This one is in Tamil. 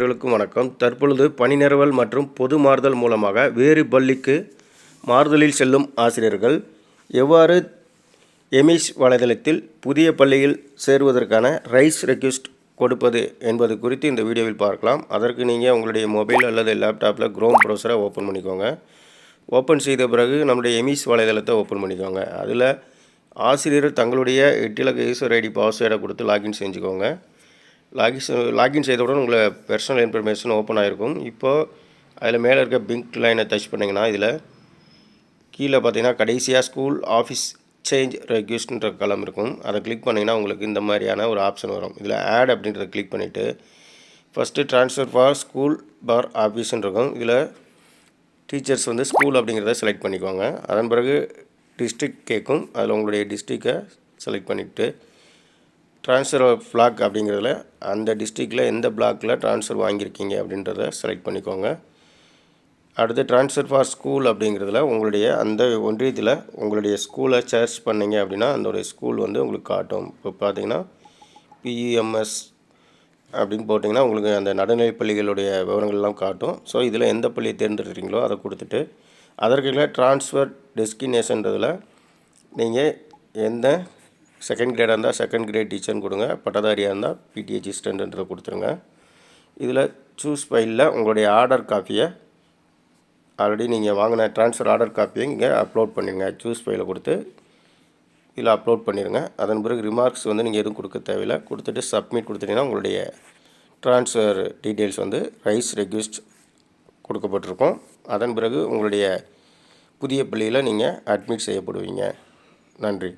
அனைவருக்கும் வணக்கம். தற்பொழுது பணி நிறுவல் மற்றும் பொது மாறுதல் மூலமாக வேறு பள்ளிக்கு மாறுதலில் செல்லும் ஆசிரியர்கள் எவ்வாறு எமிஸ் வலைதளத்தில் புதிய பள்ளியில் சேருவதற்கான ரைஸ் ரெக்வெஸ்ட் கொடுப்பது என்பது குறித்து இந்த வீடியோவில் பார்க்கலாம். அதற்கு நீங்கள் உங்களுடைய மொபைல் அல்லது லேப்டாப்பில் குரோம் ப்ரௌசரை ஓப்பன் பண்ணிக்கோங்க. ஓப்பன் செய்த பிறகு நம்முடைய எமிஸ் வலைதளத்தை ஓப்பன் பண்ணிக்கோங்க. அதில் ஆசிரியர் தங்களுடைய எட்டிலக்க யூசர் ஐடி பாஸ்வேர்டை கொடுத்து லாகின் செஞ்சுக்கோங்க. லாகிஸ் லாகின் செய்தவுடன் உங்களை பர்சனல் இன்ஃபர்மேஷன் ஓப்பன் ஆகிருக்கும் இப்போது அதில் மேலே இருக்க பிங்க் லைனை டச் பண்ணிங்கன்னா இதில் கீழே பார்த்தீங்கன்னா கடைசியாக ஸ்கூல் ஆஃபீஸ் சேஞ்ச் ரெக்யூஸ்ட்ன்ற கலம் இருக்கும். அதை கிளிக் பண்ணிங்கன்னா உங்களுக்கு இந்த மாதிரியான ஒரு ஆப்ஷன் வரும். இதில் ஆட் அப்படின்றத கிளிக் பண்ணிவிட்டு first transfer for school for ஆஃபீஸ்ன்னு இருக்கும். இதில் டீச்சர்ஸ் வந்து ஸ்கூல் அப்படிங்கிறத செலக்ட் பண்ணிக்கோங்க அதன் பிறகு டிஸ்ட்ரிக்ட் கேட்கும். அதில் உங்களுடைய டிஸ்ட்ரிக்டை செலக்ட் பண்ணிவிட்டு ட்ரான்ஸ்ஃபர் பிளாக் அப்படிங்கிறதுல அந்த டிஸ்ட்ரிக்டில் எந்த பிளாக்கில் ட்ரான்ஸ்ஃபர் வாங்கியிருக்கீங்க அப்படின்றத செலக்ட் பண்ணிக்கோங்க. அடுத்து ட்ரான்ஸ்ஃபர் ஃபார் ஸ்கூல் அப்படிங்கிறதுல உங்களுடைய அந்த ஒன்றியத்தில் உங்களுடைய ஸ்கூலை சர்ச் பண்ணிங்க அப்படின்னா அதோடைய ஸ்கூல் வந்து உங்களுக்கு காட்டும். இப்போ பார்த்தீங்கன்னா பிஇஎம்எஸ் அப்படின்னு போட்டிங்கன்னா உங்களுக்கு அந்த நடுநிலைப் பள்ளிகளுடைய விவரங்கள்லாம் காட்டும். ஸோ இதில் எந்த பள்ளியை தேர்ந்தெடுக்கிறீங்களோ அதை கொடுத்துட்டு அதற்குள்ள ட்ரான்ஸ்ஃபர் டெஸ்டினேஷன்றதில் நீங்கள் எந்த செகண்ட் கிரேடாக இருந்தால் செகண்ட் கிரேட் டீச்சர்னு கொடுங்க. பட்டதாரியாக இருந்தால் பிடி அசிஸ்டண்ட்டுன்றதை கொடுத்துருங்க. இதில் சூஸ் ஃபைலில் உங்களுடைய ஆர்டர் காப்பியை ஆல்ரெடி நீங்கள் வாங்கின ட்ரான்ஸ்ஃபர் ஆர்டர் காப்பியை இங்கே அப்லோட் பண்ணிடுங்க சூஸ் ஃபைலில் கொடுத்து இதில் அப்லோட் பண்ணிடுங்க அதன் பிறகு ரிமார்க்ஸ் வந்து நீங்கள் எதுவும் கொடுக்க தேவையில்லை. கொடுத்துட்டு சப்மிட் கொடுத்துட்டிங்கன்னா உங்களுடைய ட்ரான்ஸ்ஃபர் டீட்டெயில்ஸ் வந்து ரைஸ் ரெக்வெஸ்ட் கொடுக்கப்பட்டிருக்கும். அதன் பிறகு உங்களுடைய புதிய பள்ளியில் நீங்கள் அட்மிட் செய்யப்படுவீங்க. நன்றி.